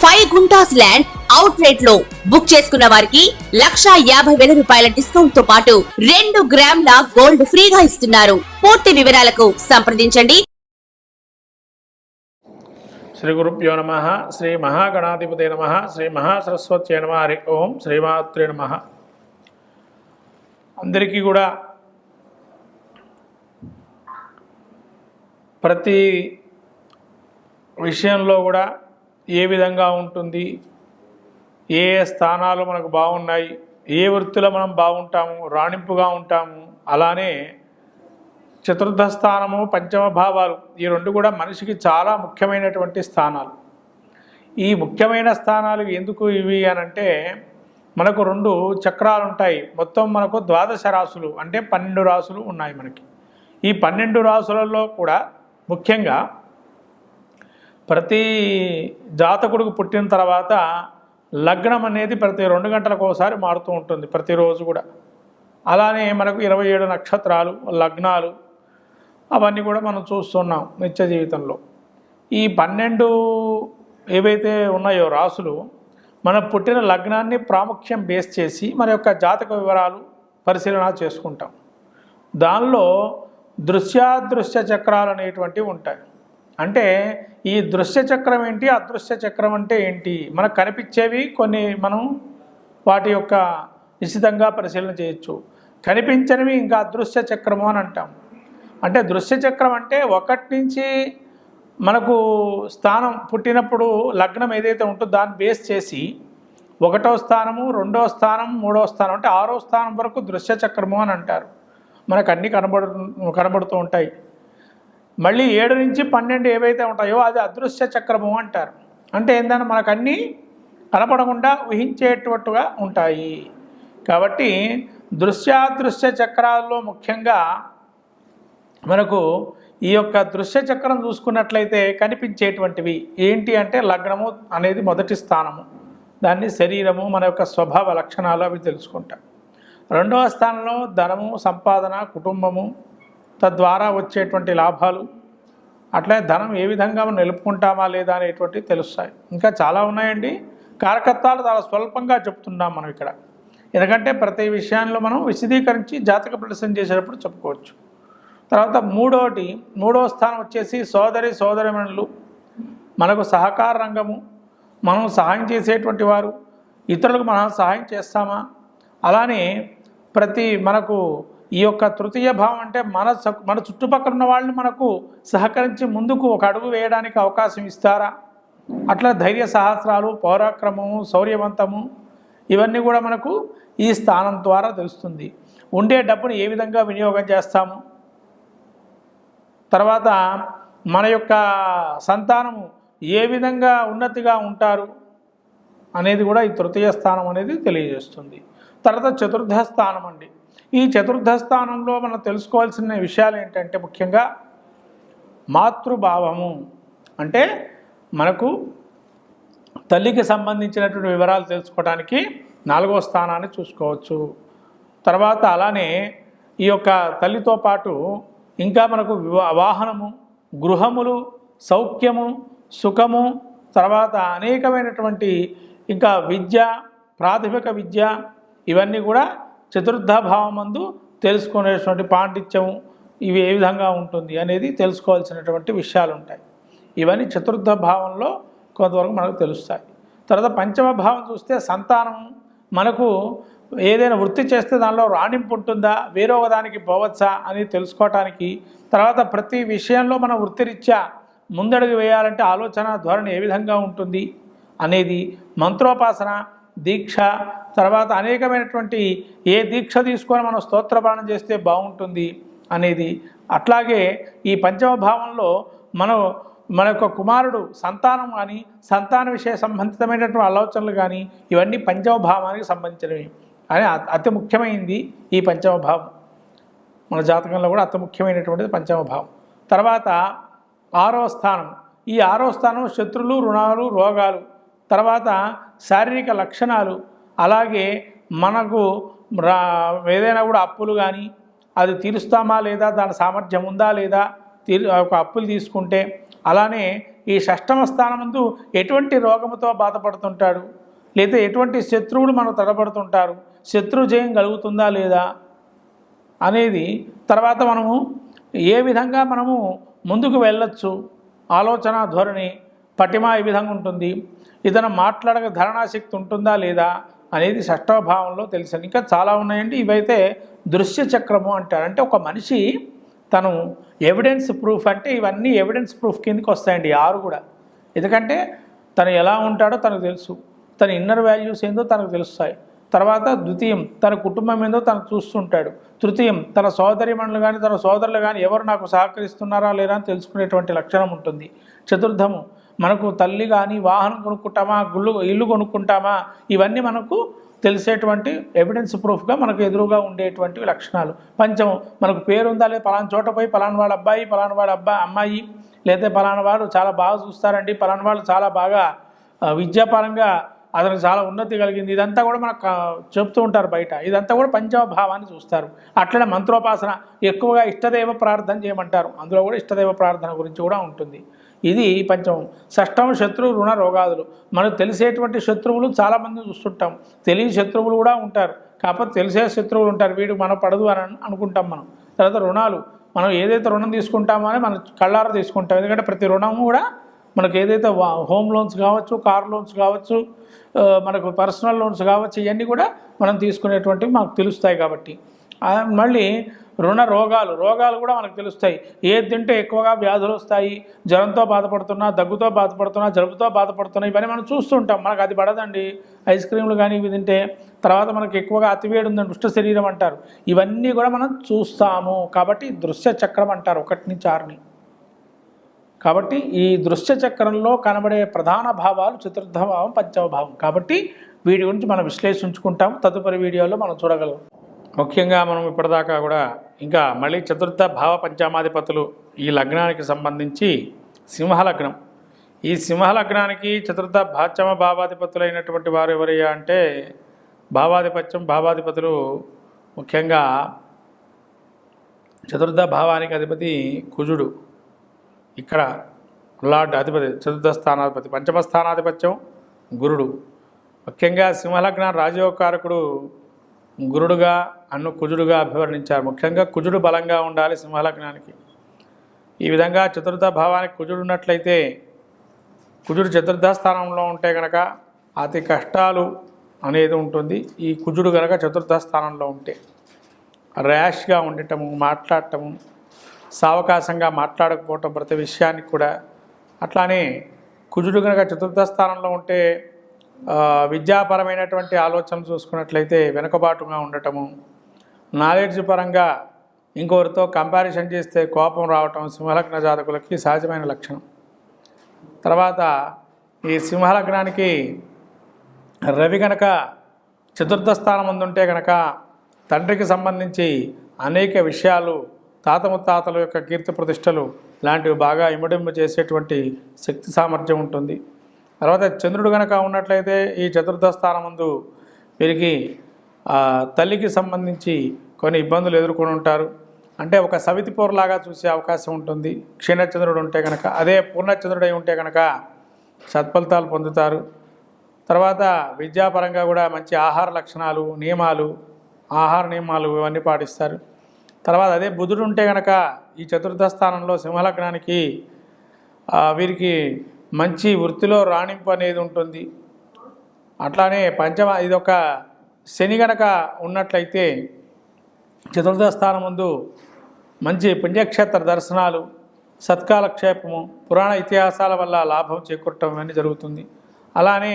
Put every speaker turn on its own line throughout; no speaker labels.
Five guntas land out రేట్లో book చేసుకున్న వారికి లక్షా యాభై వేల రూపాయల డిస్కౌంట్తో పాటు రెండు గ్రాముల గోల్డ్ ఫ్రీగా ఇస్తున్నారు. పూర్తి వివరాలకు సంప్రదించండి.
శ్రీ గురుభ్యో నమ శ్రీ మహాగణాధిపతి నమ శ్రీ మహాసరస్వత్యై నమ హరి ఓం శ్రీమాత్రే నమ. అందరికీ కూడా ప్రతి విషయంలో కూడా ఏ విధంగా ఉంటుంది? ఏ ఏ స్థానాలు మనకు బాగున్నాయి? ఏ వృత్తిలో మనం బాగుంటాము? రాణింపుగా ఉంటాము? అలానే చతుర్థ స్థానము పంచమ భావాలు ఈ రెండు కూడా మనిషికి చాలా ముఖ్యమైనటువంటి స్థానాలు. ఈ ముఖ్యమైన స్థానాలు ఎందుకు ఇవి అనంటే మనకు రెండు చక్రాలు ఉంటాయి మొత్తం మనకు ద్వాదశ రాసులు అంటే పన్నెండు రాసులు ఉన్నాయి మనకి. ఈ పన్నెండు రాసులలో కూడా ముఖ్యంగా ప్రతి జాతకుడికి పుట్టిన తర్వాత లగ్నం అనేది ప్రతి రెండు గంటలకు ఒకసారి మారుతూ ఉంటుంది ప్రతిరోజు కూడా. అలానే మనకు ఇరవై ఏడు నక్షత్రాలు లగ్నాలు అవన్నీ కూడా మనం చూస్తున్నాం నిత్య జీవితంలో. ఈ పన్నెండు ఏవైతే ఉన్నాయో రాసులు మన పుట్టిన లగ్నాన్ని ప్రాముఖ్యం బేస్ చేసి మన యొక్క జాతక వివరాలు పరిశీలన చేసుకుంటాం. దానిలో దృశ్యాదృశ్య చక్రాలు అనేటువంటివి ఉంటాయి. అంటే ఈ దృశ్య చక్రం ఏంటి అదృశ్య చక్రం అంటే ఏంటి? మనకు కనిపించేవి కొన్ని మనం వాటి యొక్క నిశ్చితంగా పరిశీలన చేయొచ్చు. కనిపించనివి ఇంకా అదృశ్య చక్రము అని అంటాం. అంటే దృశ్య చక్రం అంటే ఒకటి నుంచి మనకు స్థానం పుట్టినప్పుడు లగ్నం ఏదైతే ఉంటుందో దాన్ని బేస్ చేసి ఒకటో స్థానము రెండో స్థానం మూడో స్థానం అంటే ఆరో స్థానం వరకు దృశ్య చక్రము అని అంటారు. మనకు అన్నీ కనబడు కనబడుతూ ఉంటాయి. మళ్ళీ ఏడు నుంచి పన్నెండు ఏవైతే ఉంటాయో అది అదృశ్య చక్రము అంటారు. అంటే ఏంటంటే మనకు అన్నీ కనపడకుండా ఊహించేటట్టుగా ఉంటాయి. కాబట్టి దృశ్యాదృశ్య చక్రాల్లో ముఖ్యంగా మనకు ఈ యొక్క దృశ్య చక్రం చూసుకున్నట్లయితే కనిపించేటువంటివి. ఏంటి అంటే లగ్నము అనేది మొదటి స్థానము. దాన్ని శరీరము మన యొక్క స్వభావ లక్షణాలు అవి తెలుసుకుంటాం. రెండవ స్థానంలో ధనము సంపాదన కుటుంబము తద్వారా వచ్చేటువంటి లాభాలు అట్లే ధనం ఏ విధంగా మనం నిలుపుకుంటామా లేదా అనేటువంటివి తెలుస్తాయి. ఇంకా చాలా ఉన్నాయండి. కారకత్వాలు చాలా స్వల్పంగా చెప్తున్నాం మనం ఇక్కడ. ఎందుకంటే ప్రతి విషయాల్లో మనం విశదీకరించి జాతక ప్రదర్శన చేసేటప్పుడు చెప్పుకోవచ్చు. తర్వాత మూడోటి మూడవ స్థానం వచ్చేసి సోదరి సోదరిమణులు. మనకు సహకార రంగము మనం సహాయం చేసేటువంటి వారు ఇతరులకు మనం సహాయం చేస్తామా? అలానే ప్రతి మనకు ఈ యొక్క తృతీయ భావం అంటే మన స- మన చుట్టుపక్కల ఉన్న వాళ్ళు మనకు సహకరించి ముందుకు ఒక అడుగు వేయడానికి అవకాశం ఇస్తారా? అట్లా ధైర్య సహస్రాలు పౌరాక్రమము శౌర్యవంతము ఇవన్నీ కూడా మనకు ఈ స్థానం ద్వారా తెలుస్తుంది. ఉండే డబ్బును ఏ విధంగా వినియోగం చేస్తాము? తర్వాత మన యొక్క సంతానము ఏ విధంగా ఉన్నతిగా ఉంటారు అనేది కూడా ఈ తృతీయ స్థానం అనేది తెలియజేస్తుంది. తర్వాత చతుర్థ స్థానం అండి. ఈ చతుర్థ స్థానంలో మనం తెలుసుకోవాల్సిన విషయాలు ఏంటంటే ముఖ్యంగా మాతృభావము. అంటే మనకు తల్లికి సంబంధించినటువంటి వివరాలు తెలుసుకోవడానికి నాలుగవ స్థానాన్ని చూసుకోవచ్చు. తర్వాత అలానే ఈ యొక్క తల్లితో పాటు ఇంకా మనకు వాహనము గృహములు సౌఖ్యము సుఖము తర్వాత అనేకమైనటువంటి ఇంకా విద్య ప్రాథమిక విద్య ఇవన్నీ కూడా చతుర్థ భావమందు తెలుసుకునేటువంటి పాండిత్యం ఇవి ఏ విధంగా ఉంటుంది అనేది తెలుసుకోవాల్సినటువంటి విషయాలు ఉంటాయి ఇవన్నీ చతుర్థ భావంలో కొంతవరకు మనకు తెలుస్తాయి. తర్వాత పంచమ భావం చూస్తే సంతానం మనకు ఏదైనా వృత్తి చేస్తే దానిలో రాణింపు ఉంటుందా? వేరొక దానికి పోవచ్చా? అని తెలుసుకోవటానికి తర్వాత ప్రతి విషయంలో మన వృత్తిరీత్యా ముందడుగు వేయాలంటే ఆలోచన ధోరణి ఏ విధంగా ఉంటుంది అనేది మంత్రోపాసన దీక్ష తర్వాత అనేకమైనటువంటి ఏ దీక్ష తీసుకొని మనం స్తోత్రపానం చేస్తే బాగుంటుంది అనేది. అట్లాగే ఈ పంచమ భావంలో మనం మన యొక్క కుమారుడు సంతానం కానీ సంతాన విషయ సంబంధితమైనటువంటి ఆలోచనలు కానీ ఇవన్నీ పంచమ భావానికి సంబంధించినవి. అని అతి ముఖ్యమైనది ఈ పంచమ భావం. మన జాతకంలో కూడా అతి ముఖ్యమైనటువంటిది పంచమ భావం. తర్వాత ఆరో స్థానం. ఈ ఆరో స్థానం శత్రులు రుణాలు రోగాలు. తర్వాత శారీరక లక్షణాలు అలాగే మనకు రా ఏదైనా కూడా అప్పులు కానీ అది తీరుస్తామా లేదా దాని సామర్థ్యం ఉందా లేదా తీరు ఒక అప్పులు తీసుకుంటే అలానే ఈ షష్టమ స్థానమందు ఎటువంటి రోగముతో బాధపడుతుంటాడు? లేదా ఎటువంటి శత్రువులు మనం తడబడుతుంటారు? శత్రు జయం కలుగుతుందా లేదా? అనేది తర్వాత మనము ఏ విధంగా మనము ముందుకు వెళ్ళొచ్చు? ఆలోచన ధోరణి పటిమ ఈ విధంగా ఉంటుంది? ఇతను మాట్లాడక ధరణాశక్తి ఉంటుందా లేదా అనేది షష్టభావంలో తెలుసు ఇంకా చాలా ఉన్నాయండి. ఇవైతే దృశ్య చక్రము అంటారు. అంటే ఒక మనిషి తను ఎవిడెన్స్ ప్రూఫ్ అంటే ఇవన్నీ ఎవిడెన్స్ ప్రూఫ్ కిందకి వస్తాయండి. ఆరు కూడా. ఎందుకంటే తను ఎలా ఉంటాడో తనకు తెలుసు. తన ఇన్నర్ వాల్యూస్ ఏందో తనకు తెలుస్తాయి. తర్వాత ద్వితీయం తన కుటుంబం ఏందో తను చూస్తుంటాడు. తృతీయం తన సోదరిమణులు కానీ తన సోదరులు కానీ ఎవరు నాకు సహకరిస్తున్నారా లేరా అని తెలుసుకునేటువంటి లక్షణం ఉంటుంది. చతుర్థము మనకు తల్లి కానీ వాహనం కొనుక్కుంటామా గుళ్ళు ఇల్లు కొనుక్కుంటామా ఇవన్నీ మనకు తెలిసేటువంటి ఎవిడెన్స్ ప్రూఫ్గా మనకు ఎదురుగా ఉండేటువంటి లక్షణాలు. పంచమం మనకు పేరు ఉందా లేదా పలానా చోట పోయి పలానా వాళ్ళ అబ్బాయి పలానా వాళ్ళ అబ్బాయి అమ్మాయి లేదా పలానా వాడు చాలా బాగా చూస్తారండి పలానా వాళ్ళు చాలా బాగా విద్యాపరంగా అతనికి చాలా ఉన్నతి కలిగింది. ఇదంతా కూడా మనకు చెప్తూ ఉంటారు బయట. ఇదంతా కూడా పంచమ భావాన్ని చూస్తారు. అట్లనే మంత్రోపాసన ఎక్కువగా ఇష్టదైవ ప్రార్థన చేయమంటారు. అందులో కూడా ఇష్టదైవ ప్రార్థన గురించి కూడా ఉంటుంది. ఇది పంచమం. షష్టం శత్రు రుణ రోగాదులు. మనకు తెలిసేటువంటి శత్రువులు చాలామంది చూస్తుంటాం. తెలియని శత్రువులు కూడా ఉంటారు. కాకపోతే తెలిసే శత్రువులు ఉంటారు. వీడు మన పడదు అని అనుకుంటాం మనం. తర్వాత రుణాలు. మనం ఏదైతే రుణం తీసుకుంటామో అని మనం కళ్ళారా తీసుకుంటాం. ఎందుకంటే ప్రతి రుణం కూడా మనకు ఏదైతే వా- హోమ్ లోన్స్ కావచ్చు కార్ లోన్స్ కావచ్చు మనకు పర్సనల్ లోన్స్ కావచ్చు ఇవన్నీ కూడా మనం తీసుకునేటువంటివి మాకు తెలుస్తాయి కాబట్టి. మళ్ళీ రుణ రోగాలు రోగాలు కూడా మనకు తెలుస్తాయి. ఏది తింటే ఎక్కువగా వ్యాధులు వస్తాయి జ్వరంతో బాధపడుతున్నా దగ్గుతో బాధపడుతున్నా జలుబుతో బాధపడుతున్నా ఇవన్నీ మనం చూస్తుంటాం మనకు అది పడదండి. ఐస్ క్రీమ్లు కానీ ఇవి తింటే తర్వాత మనకు ఎక్కువగా అతివేడి ఉందండి దుష్ట శరీరం అంటారు. ఇవన్నీ కూడా మనం చూస్తాము. కాబట్టి దృశ్య చక్రం అంటారు ఒకటి నుంచి ఆరుని. కాబట్టి ఈ దృశ్య చక్రంలో కనబడే ప్రధాన భావాలు చతుర్థ భావం పంచమ భావం కాబట్టి వీటి గురించి మనం విశ్లేషించుకుంటాం. తదుపరి వీడియోలో మనం చూడగలం. ముఖ్యంగా మనం ఇప్పటిదాకా కూడా ఇంకా మళ్ళీ చతుర్థ భావ పంచామాధిపతులు ఈ లగ్నానికి సంబంధించి సింహలగ్నం. ఈ సింహలగ్నానికి చతుర్థ భాచమ భావాధిపతులైనటువంటి వారు ఎవరయ్యా అంటే భావాధిపత్యం భావాధిపతులు ముఖ్యంగా చతుర్థ భావానికి అధిపతి కుజుడు. ఇక్కడ లార్డ్ అధిపతి చతుర్థ స్థానాధిపతి పంచమ స్థానాధిపత్యం గురుడు. ముఖ్యంగా సింహలగ్న రాజయోగకారకుడు గురుడుగా అన్ను కుజుడుగా అభివర్ణించారు. ముఖ్యంగా కుజుడు బలంగా ఉండాలి సింహలగ్నానికి. ఈ విధంగా చతుర్థ భావానికి కుజుడు ఉన్నట్లయితే కుజుడు చతుర్థ స్థానంలో ఉంటే కనుక అతి కష్టాలు అనేది ఉంటుంది. ఈ కుజుడు కనుక చతుర్థ స్థానంలో ఉంటే ర్యాష్గా ఉండటము మాట్లాడటము సావకాశంగా మాట్లాడకపోవటం ప్రతి విషయానికి కూడా అట్లానే కుజుడు కనుక చతుర్థ స్థానంలో ఉంటే విద్యాపరమైనటువంటి ఆలోచనలు చూసుకున్నట్లయితే వెనుకబాటుగా ఉండటము నాలెడ్జ్ పరంగా ఇంకొకరితో కంపారిజన్ చేస్తే కోపం రావటం సింహలగ్న జాతకులకి సహజమైన లక్షణం. తర్వాత ఈ సింహలగ్నానికి రవి గనక చతుర్థ స్థానం ఉంటే గనక తండ్రికి సంబంధించి అనేక విషయాలు తాత ముత్తాతల యొక్క కీర్తి ప్రతిష్టలు లాంటివి బాగా ఇముడింపు చేసేటువంటి శక్తి సామర్థ్యం ఉంటుంది. తర్వాత చంద్రుడు కనుక ఉన్నట్లయితే ఈ చతుర్థ స్థానం ముందు వీరికి తల్లికి సంబంధించి కొన్ని ఇబ్బందులు ఎదుర్కొని ఉంటారు. అంటే ఒక సవితి పోరులాగా చూసే అవకాశం ఉంటుంది. క్షీణచంద్రుడు ఉంటే కనుక అదే పూర్ణచంద్రుడై ఉంటే కనుక సత్ఫలితాలు పొందుతారు. తర్వాత విద్యాపరంగా కూడా మంచి ఆహార లక్షణాలు నియమాలు ఆహార నియమాలు ఇవన్నీ పాటిస్తారు. తర్వాత అదే బుధుడు ఉంటే కనుక ఈ చతుర్థ స్థానంలో సింహలగ్నానికి వీరికి మంచి వృత్తిలో రాణింపు అనేది ఉంటుంది. అట్లానే పంచమ ఇదొక శని గనక ఉన్నట్లయితే చతుర్థ స్థానం ముందు మంచి పుణ్యక్షేత్ర దర్శనాలు సత్కాలక్షేపము పురాణ ఇతిహాసాల వల్ల లాభం చేకూరటం ఇవన్నీ జరుగుతుంది. అలానే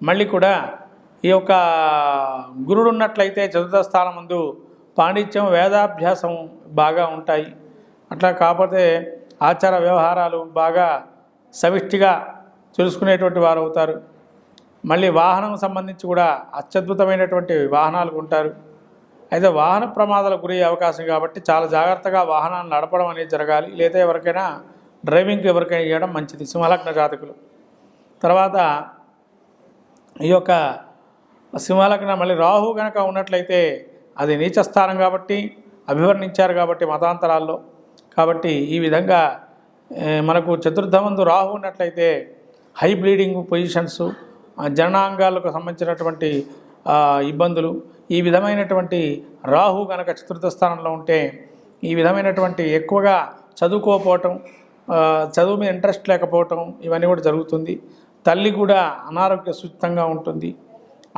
మళ్ళీ కూడా ఈ యొక్క గురుడు ఉన్నట్లయితే చతుర్థ స్థానం ముందు పాండిత్యం వేదాభ్యాసం బాగా ఉంటాయి. అట్లా కాకపోతే ఆచార వ్యవహారాలు బాగా సమిష్టిగా తెలుసుకునేటువంటి వారు అవుతారు. మళ్ళీ వాహనం సంబంధించి కూడా అత్యద్భుతమైనటువంటి వాహనాలు ఉంటారు. అయితే వాహన ప్రమాదాల గురయ్యే అవకాశం కాబట్టి చాలా జాగ్రత్తగా వాహనాన్ని నడపడం అనేది జరగాలి. లేదా ఎవరికైనా డ్రైవింగ్కి ఎవరికైనా ఇవ్వడం మంచిది. సింహలగ్న జాతకులు. తర్వాత ఈ యొక్క సింహలగ్న మళ్ళీ రాహు కనుక ఉన్నట్లయితే అది నీచస్థానం కాబట్టి అభివర్ణించారు కాబట్టి మతాంతరాల్లో. కాబట్టి ఈ విధంగా మనకు చతుర్థమందు రాహు ఉన్నట్లయితే హై బ్లీడింగ్ పొజిషన్స్ జనాంగాలకు జననాంగాలకు సంబంధించినటువంటి ఇబ్బందులు ఈ విధమైనటువంటి రాహు కనుక చతుర్థ స్థానంలో ఉంటే ఈ విధమైనటువంటి ఎక్కువగా చదువుకోకపోవటం చదువు మీద ఇంట్రెస్ట్ లేకపోవటం ఇవన్నీ కూడా జరుగుతుంది. తల్లి కూడా అనారోగ్య సూచితంగా ఉంటుంది.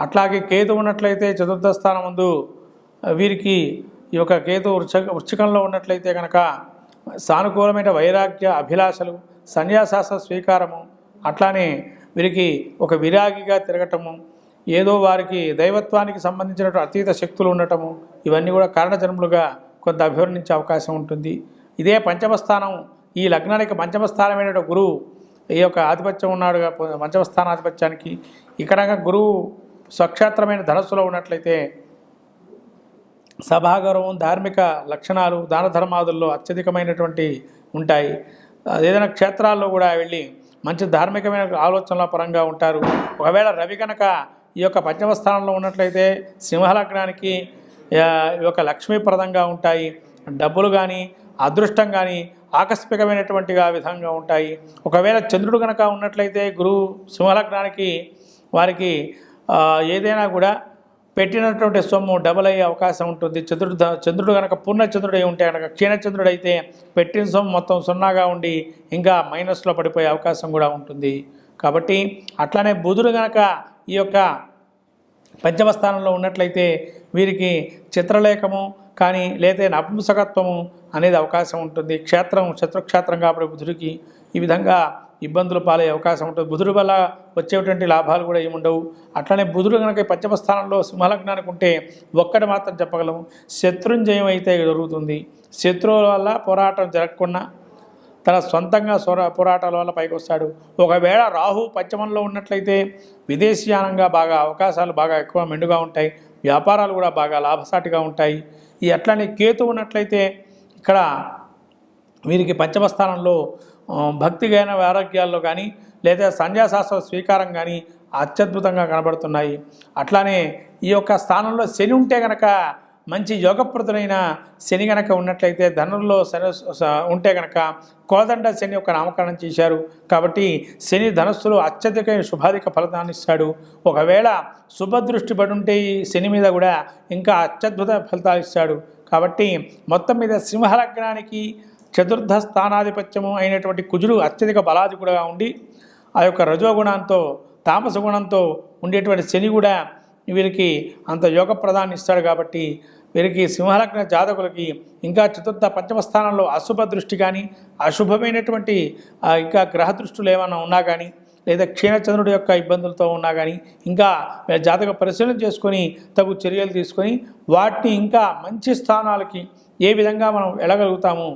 అట్లాగే కేతు ఉన్నట్లయితే చతుర్థ స్థానం ముందు వీరికి ఈ యొక్క కేతు వృక్ష వృచ్చికంలో ఉన్నట్లయితే కనుక సానుకూలమైన వైరాగ్య అభిలాషలు సన్యాసాస స్వీకారము అట్లానే వీరికి ఒక విరాగిగా తిరగటము ఏదో వారికి దైవత్వానికి సంబంధించిన అతీత శక్తులు ఉండటము ఇవన్నీ కూడా కారణజన్ములుగా కొంత అభివర్ణించే అవకాశం ఉంటుంది. ఇదే పంచమ స్థానం ఈ లగ్నానికి పంచమస్థానమైన గురువు ఈ యొక్క ఆధిపత్యం ఉన్నాడు కా- ఆధిపత్యానికి ఇక్కడ గురువు స్వక్షేత్రమైన ధనస్సులో ఉన్నట్లయితే సభాగౌరవం ధార్మిక లక్షణాలు దాన ధర్మాదుల్లో అత్యధికమైనటువంటి ఉంటాయి. ఏదైనా క్షేత్రాల్లో కూడా వెళ్ళి మంచి ధార్మికమైన ఆలోచనల పరంగా ఉంటారు. ఒకవేళ రవి కనుక ఈ యొక్క పంచమ స్థానంలో ఉన్నట్లయితే సింహలగ్నానికి ఈ యొక్క లక్ష్మీప్రదంగా ఉంటాయి. డబ్బులు కానీ అదృష్టం కానీ ఆకస్మికమైనటువంటిగా విధంగా ఉంటాయి. ఒకవేళ చంద్రుడు కనుక ఉన్నట్లయితే గురువు సింహలగ్నానికి వారికి ఏదైనా కూడా పెట్టినటువంటి సొమ్ము డబల్ అయ్యే అవకాశం ఉంటుంది. చంద్రుడు చంద్రుడు కనుక పూర్ణచంద్రుడు అయి ఉంటే కనుక క్షీణచంద్రుడు అయితే పెట్టిన సొమ్ము మొత్తం సున్నాగా ఉండి ఇంకా మైనస్లో పడిపోయే అవకాశం కూడా ఉంటుంది. కాబట్టి అట్లానే బుధుడు కనుక ఈ యొక్క పంచమ స్థానంలో ఉన్నట్లయితే వీరికి చిత్రలేఖము కానీ లేదా నపుంసకత్వము అనేది అవకాశం ఉంటుంది. క్షేత్రం శత్రుక్షేత్రం కాబట్టి బుధుడికి ఈ విధంగా ఇబ్బందులు పాలే అవకాశం ఉంటుంది. బుధుడు వల్ల వచ్చేటువంటి లాభాలు కూడా ఏముండవు. అట్లనే బుధుడు కనుక పశ్చిమ స్థానంలో సింహలగ్నానికి ఉంటే ఒక్కటి మాత్రం చెప్పగలము. శత్రుంజయం అయితే జరుగుతుంది. శత్రువుల వల్ల పోరాటం జరగకుండా తన సొంతంగా సొర పోరాటాల వల్ల పైకి వస్తాడు. ఒకవేళ రాహు పశ్చిమంలో ఉన్నట్లయితే విదేశీయానంగా బాగా అవకాశాలు బాగా ఎక్కువ మెండుగా ఉంటాయి. వ్యాపారాలు కూడా బాగా లాభసాటిగా ఉంటాయి. ఈ అట్లనే కేతు ఉన్నట్లయితే ఇక్కడ వీరికి పంచమ స్థానంలో భక్తిగైన ఆరోగ్యాల్లో కానీ లేదా సంధ్యాశాస్త్ర స్వీకారం కానీ అత్యద్భుతంగా కనబడుతున్నాయి. అట్లానే ఈ యొక్క స్థానంలో శని ఉంటే గనక మంచి యోగప్రదులైన శని గనక ఉన్నట్లయితే ధనుల్లో శని స- ఉంటే గనక కోదండ శని యొక్క నామకరణం చేశారు. కాబట్టి శని ధనస్సులో అత్యధిక శుభాధిక ఫలితాన్ని ఇస్తాడు. ఒకవేళ శుభదృష్టి పడి ఉంటే ఈ శని మీద కూడా ఇంకా అత్యద్భుత ఫలితాలు ఇస్తాడు. కాబట్టి మొత్తం మీద సింహలగ్నానికి చతుర్థ స్థానాధిపత్యము అయినటువంటి కుజుడు అత్యధిక బలాధికుడుగా ఉండి ఆ యొక్క రజోగుణంతో తామస గుణంతో ఉండేటువంటి శని కూడా వీరికి అంత యోగ ప్రదాన్ని ఇస్తాడు కాబట్టి వీరికి సింహలగ్న జాతకులకి ఇంకా చతుర్థ పంచమ స్థానంలో అశుభ దృష్టి కానీ అశుభమైనటువంటి ఇంకా గ్రహ దృష్టులు ఏమైనా ఉన్నా కానీ లేదా క్షీణచంద్రుడి యొక్క ఇబ్బందులతో ఉన్నా కానీ ఇంకా జాతక పరిశీలన చేసుకొని తగు చర్యలు తీసుకొని వాటిని ఇంకా మంచి స్థానాలకి ఏ విధంగా మనం వెళ్ళగలుగుతాము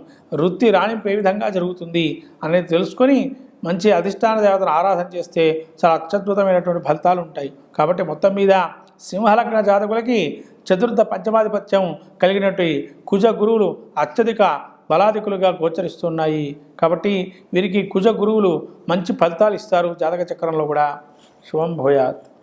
వృత్తి రాణింపు ఏ విధంగా జరుగుతుంది అనేది తెలుసుకొని మంచి అధిష్టాన దేవతను ఆరాధన చేస్తే చాలా అత్యద్భుతమైనటువంటి ఫలితాలు ఉంటాయి. కాబట్టి మొత్తం మీద సింహలగ్న జాతకులకి చతుర్థ పంచమాధిపత్యం కలిగినటువంటి కుజ గురువులు అత్యధిక బలాధికులుగా గోచరిస్తున్నాయి. కాబట్టి వీరికి కుజ గురువులు మంచి ఫలితాలు ఇస్తారు జాతక చక్రంలో కూడా. శుభం భూయాత్.